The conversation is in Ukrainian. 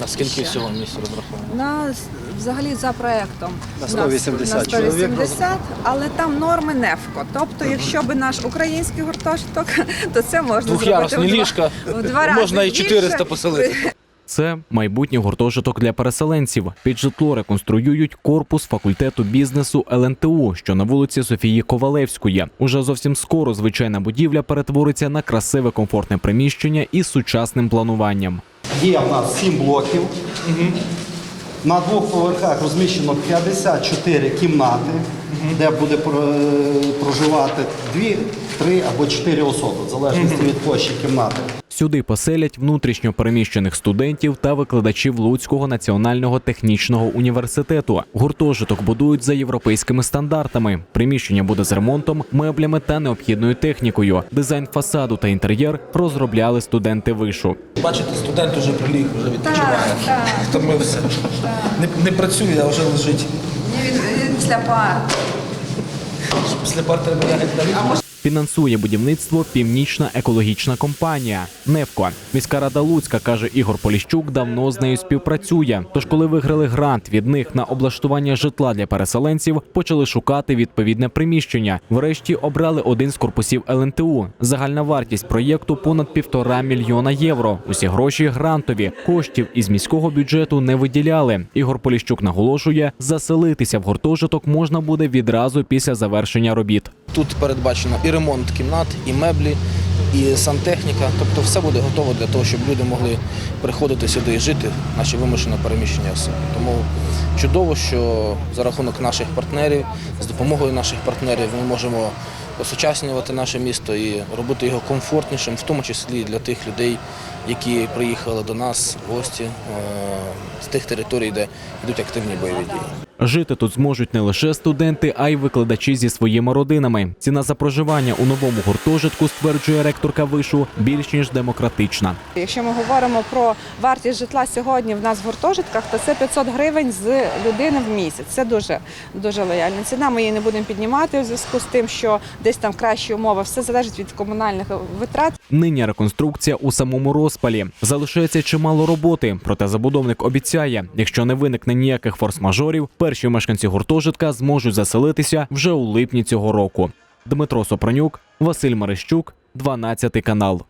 Наскільки всього місць розраховано? На взагалі за проектом На 180 на 180, але там норми НЕФКО. Тобто, якщо би наш український гуртожиток, то це можна зробити в два- ліжка, в два рази можна і більше. 400 поселити. Це майбутній гуртожиток для переселенців. Під житло реконструюють корпус факультету бізнесу ЛНТУ, що на вулиці Софії Ковалевської. Уже зовсім скоро звичайна будівля перетвориться на красиве комфортне приміщення із сучасним плануванням. Є в нас 7 блоків. На двох поверхах розміщено 54 кімнати, де буде про- проживати 2, 3 або 4 особи, в залежності від площі кімнати. Сюди поселять внутрішньо переміщених студентів та викладачів Луцького національного технічного університету. Гуртожиток будують за європейськими стандартами. Приміщення буде з ремонтом, меблями та необхідною технікою. Дизайн фасаду та інтер'єр розробляли студенти вишу. Бачите, студент вже приліг, вже відпочиває. так. Втомився. Не, не працює, а вже лежить. Ні, Він, він після пар. Після пар треба на ліжко. Фінансує будівництво північна екологічна компанія Невко. Міська рада Луцька каже Ігор Поліщук, давно з нею співпрацює. Тож, коли виграли грант від них на облаштування житла для переселенців, почали шукати відповідне приміщення. Врешті обрали один з корпусів ЛНТУ. Загальна вартість проєкту понад півтора мільйона євро. Усі гроші грантові. Коштів із міського бюджету не виділяли. Ігор Поліщук наголошує, заселитися в гуртожиток можна буде відразу після завершення робіт. Тут передбачено і ремонт кімнат, і меблі, і сантехніка. Тобто все буде готово для того, щоб люди могли приходити сюди і жити, наші вимушено переміщені особи. Тому чудово, що за рахунок наших партнерів, з допомогою наших партнерів ми можемо осучаснювати наше місто і робити його комфортнішим, в тому числі для тих людей, які приїхали до нас в гості е, з тих територій, де йдуть активні бойові дії. Жити тут зможуть не лише студенти, а й викладачі зі своїми родинами. Ціна за проживання у новому гуртожитку, стверджує ректорка вишу, більш ніж демократична. Якщо ми говоримо про вартість житла сьогодні в нас в гуртожитках, то це 500 гривень з людини в місяць. Це дуже дуже лояльна ціна. Ми її не будемо піднімати у зв'язку з тим, що десь там кращі умови. Все залежить від комунальних витрат. Нині реконструкція у самому розпалі. Залишається чимало роботи. Проте забудовник обіцяє, якщо не виникне ніяких форс-мажорів, перші мешканці гуртожитка зможуть заселитися вже у липні цього року. Дмитро Сопронюк, Василь Марищук, 12 канал.